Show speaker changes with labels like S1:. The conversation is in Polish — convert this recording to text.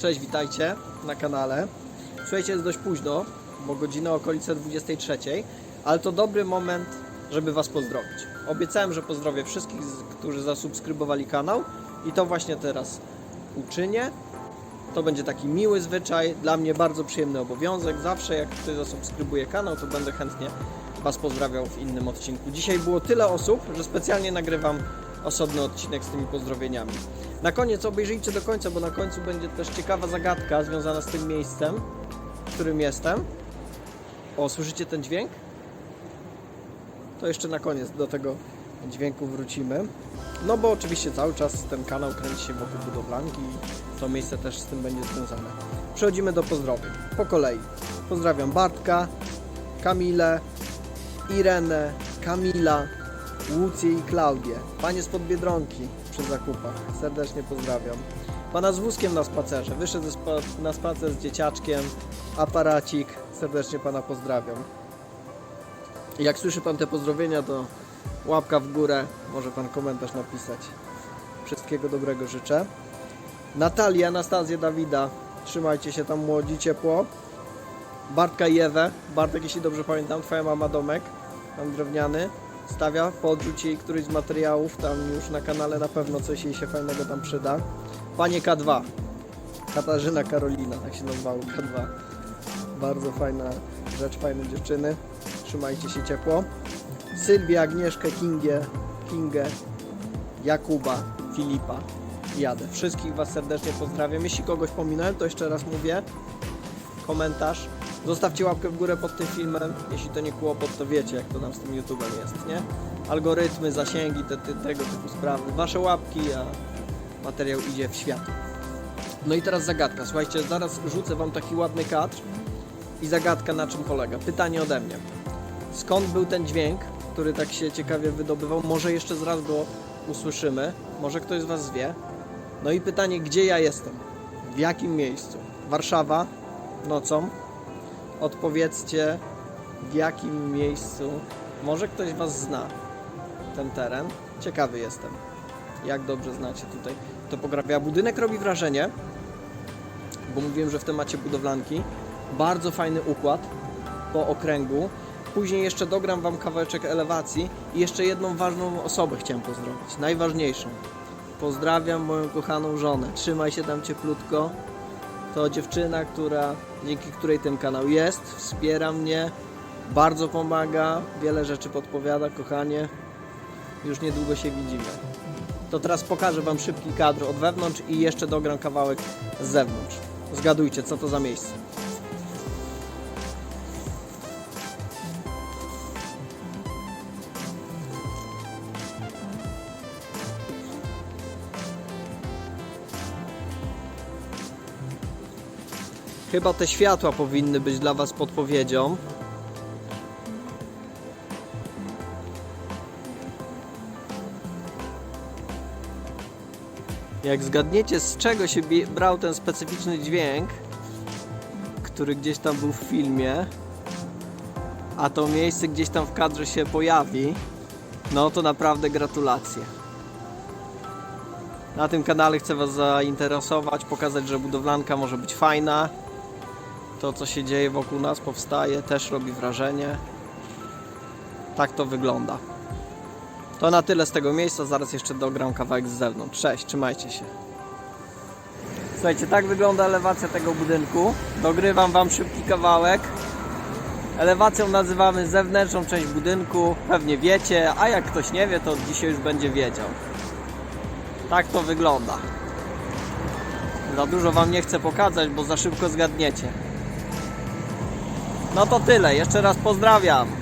S1: Cześć, witajcie na kanale. Słuchajcie, jest dość późno, bo godzina okolice 23, ale to dobry moment, żeby Was pozdrowić. Obiecałem, że pozdrowię wszystkich, którzy zasubskrybowali kanał i to właśnie teraz uczynię. To będzie taki miły zwyczaj, dla mnie bardzo przyjemny obowiązek. Zawsze jak ktoś zasubskrybuje kanał, to będę chętnie Was pozdrawiał w innym odcinku. Dzisiaj było tyle osób, że specjalnie nagrywam osobny odcinek z tymi pozdrowieniami. Na koniec obejrzyjcie do końca, bo na końcu będzie też ciekawa zagadka związana z tym miejscem, w którym jestem. O, słyszycie ten dźwięk? To jeszcze na koniec do tego dźwięku wrócimy. No bo oczywiście cały czas ten kanał kręci się wokół budowlanki i to miejsce też z tym będzie związane. Przechodzimy do pozdrowień. Po kolei. Pozdrawiam Bartka, Kamilę, Irenę, Kamila, Łucję i Klaudię. Panie spod Biedronki przy zakupach. Serdecznie pozdrawiam. Pana z wózkiem na spacerze. Wyszedł na spacer z dzieciaczkiem. Aparacik. Serdecznie Pana pozdrawiam. Jak słyszy Pan te pozdrowienia, to łapka w górę. Może Pan komentarz napisać. Wszystkiego dobrego życzę. Natalia, Anastazję, Dawida. Trzymajcie się tam młodzi, ciepło. Bartka i Ewę. Bartek, jeśli dobrze pamiętam, Twoja mama domek. Tam drewniany. Stawia, podrzuć jej któryś z materiałów. Tam już na kanale na pewno coś jej się fajnego tam przyda. Panie K2. Katarzyna Karolina, tak się nazywało K2. Bardzo fajna rzecz, fajne dziewczyny. Trzymajcie się ciepło. Sylwia, Agnieszkę, Kingę, Kingę, Jakuba, Filipa. Jadę. Wszystkich Was serdecznie pozdrawiam. Jeśli kogoś pominąłem, to jeszcze raz mówię. Komentarz. Zostawcie łapkę w górę pod tym filmem. Jeśli to nie kłopot, to wiecie, jak to nam z tym YouTube'em jest, nie? Algorytmy, zasięgi, te, te, tego typu sprawy. Wasze łapki, a materiał idzie w świat. No i teraz zagadka. Słuchajcie, zaraz rzucę Wam taki ładny kadr i zagadka na czym polega. Pytanie ode mnie. Skąd był ten dźwięk, który tak się ciekawie wydobywał? Może jeszcze zaraz go usłyszymy. Może ktoś z Was wie. No i pytanie, gdzie ja jestem? W jakim miejscu? Warszawa nocą. Odpowiedzcie, w jakim miejscu. Może ktoś Was zna ten teren. Ciekawy jestem, jak dobrze znacie tutaj topografię. A budynek robi wrażenie, bo mówiłem, że w temacie budowlanki. Bardzo fajny układ po okręgu. Później jeszcze dogram Wam kawałeczek elewacji i jeszcze jedną ważną osobę chciałem pozdrowić. Najważniejszą. Pozdrawiam moją kochaną żonę. Trzymaj się tam cieplutko. To dziewczyna, która, dzięki której ten kanał jest, wspiera mnie, bardzo pomaga, wiele rzeczy podpowiada, kochanie. Już niedługo się widzimy. To teraz pokażę Wam szybki kadr od wewnątrz i jeszcze dogram kawałek z zewnątrz. Zgadujcie, co to za miejsce. Chyba te światła powinny być dla Was podpowiedzią. Jak zgadniecie, z czego się brał ten specyficzny dźwięk, który gdzieś tam był w filmie, a to miejsce gdzieś tam w kadrze się pojawi, no to naprawdę gratulacje. Na tym kanale chcę Was zainteresować, pokazać, że budowlanka może być fajna. To, co się dzieje wokół nas, powstaje, też robi wrażenie. Tak to wygląda. To na tyle z tego miejsca, zaraz jeszcze dogram kawałek z zewnątrz. Cześć, trzymajcie się. Słuchajcie, tak wygląda elewacja tego budynku. Dogrywam Wam szybki kawałek. Elewacją nazywamy zewnętrzną część budynku, pewnie wiecie, a jak ktoś nie wie, to dzisiaj już będzie wiedział. Tak to wygląda. Za dużo Wam nie chcę pokazać, bo za szybko zgadniecie. No to tyle, jeszcze raz pozdrawiam.